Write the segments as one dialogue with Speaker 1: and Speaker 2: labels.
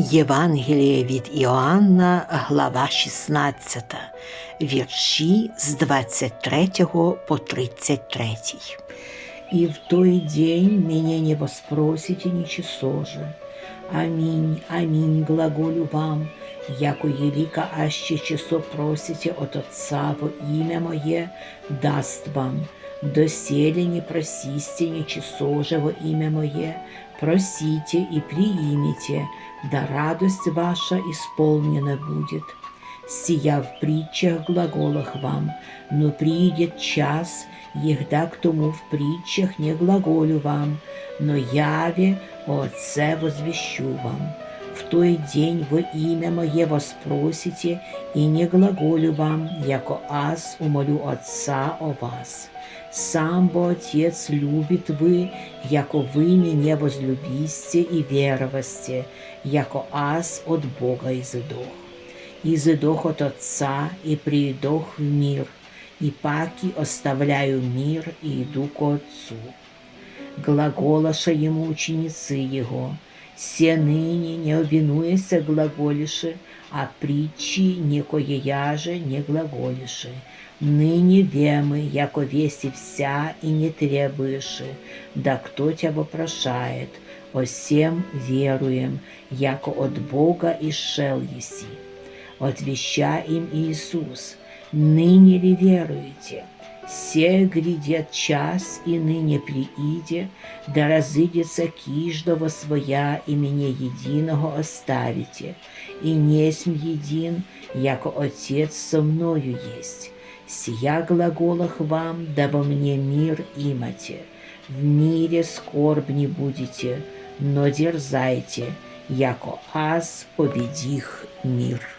Speaker 1: Євангеліє від Іоанна, глава 16, вірші з 23 по 33. «И в той день меня не воспросите ничего же. Аминь, аминь, глаголю вам, яко елика аще часо просите от Отца во имя Мое, даст вам. Доселе не просисте ничего же во имя Мое, просите и приимите, да радость ваша исполнена будет. Сия в притчах глаголах вам, но придет час, егда к тому в притчах не глаголю вам, но яве о Отце возвещу вам В той день во имя Мое воспросите, и не глаголю вам, яко аз умолю Отца о вас. Сам бо Отец любит вы, яко вы меня возлюбисте и веровасте, яко аз от Бога изыдох. Изыдох от Отца и приидох в мир, и паки оставляю мир и иду к Отцу. Глаголаша ему ученицы его, все ныне не обвинуяся глаголише, а притчи некоеяже не глаголише. Ныне вемы, яко веси вся и не требуешь, да кто тебя вопрошает, о всем веруем, яко от Бога и шел еси. Отвеща им Иисус, ныне ли веруете? Се грядет час, и ныне прииде, да разыдется киждого своя, и меня единого оставите, и несмь един, яко Отец со мною есть. Сия глаголах вам, дабы мне мир имате. В мире скорбь не будете, но дерзайте, яко аз победих мир.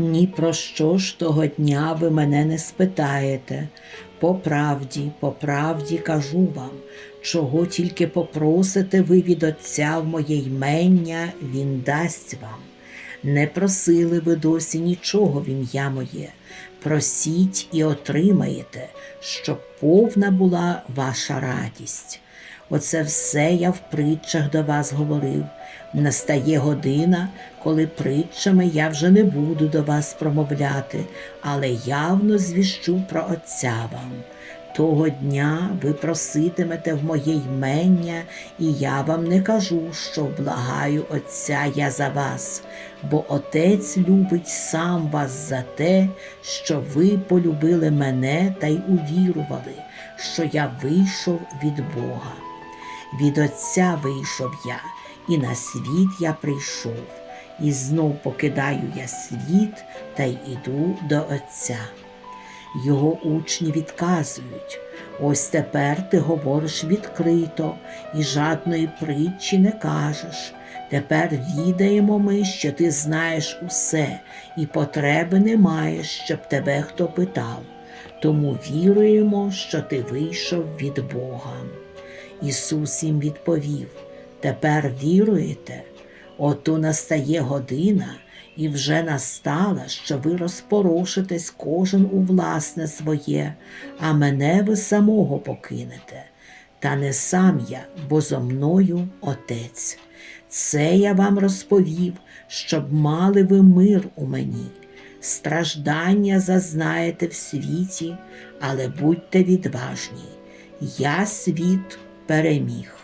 Speaker 1: Ні про що ж того дня ви мене не спитаєте. По правді, по правді кажу вам, чого тільки попросите ви від Отця в моє ймення, Він дасть вам. Не просили ви досі нічого в ім'я моє. Просіть і отримаєте, щоб повна була ваша радість. Оце все я в притчах до вас говорив. Настає година, коли притчами я вже не буду до вас промовляти, але явно звіщу про Отця вам. Того дня ви проситимете в моє ймення, і я вам не кажу, що благаю Отця я за вас, бо Отець любить сам вас за те, що ви полюбили мене та й увірували, що я вийшов від Бога. Від Отця вийшов я, і на світ я прийшов, і знов покидаю я світ та й іду до Отця. Його учні відказують. Ось тепер ти говориш відкрито і жадної притчі не кажеш. Тепер відаємо ми, що ти знаєш усе, і потреби не маєш, щоб тебе хто питав. Тому віруємо, що ти вийшов від Бога. Ісус їм відповів: Тепер віруєте? Ото настає година, і вже настала, що ви розпорошитесь кожен у власне своє, а мене ви самого покинете. Та не сам я, бо зо мною Отець. Це я вам розповів, щоб мали ви мир у мені. Страждання зазнаєте в світі, але будьте відважні. Я світ para mi hijo.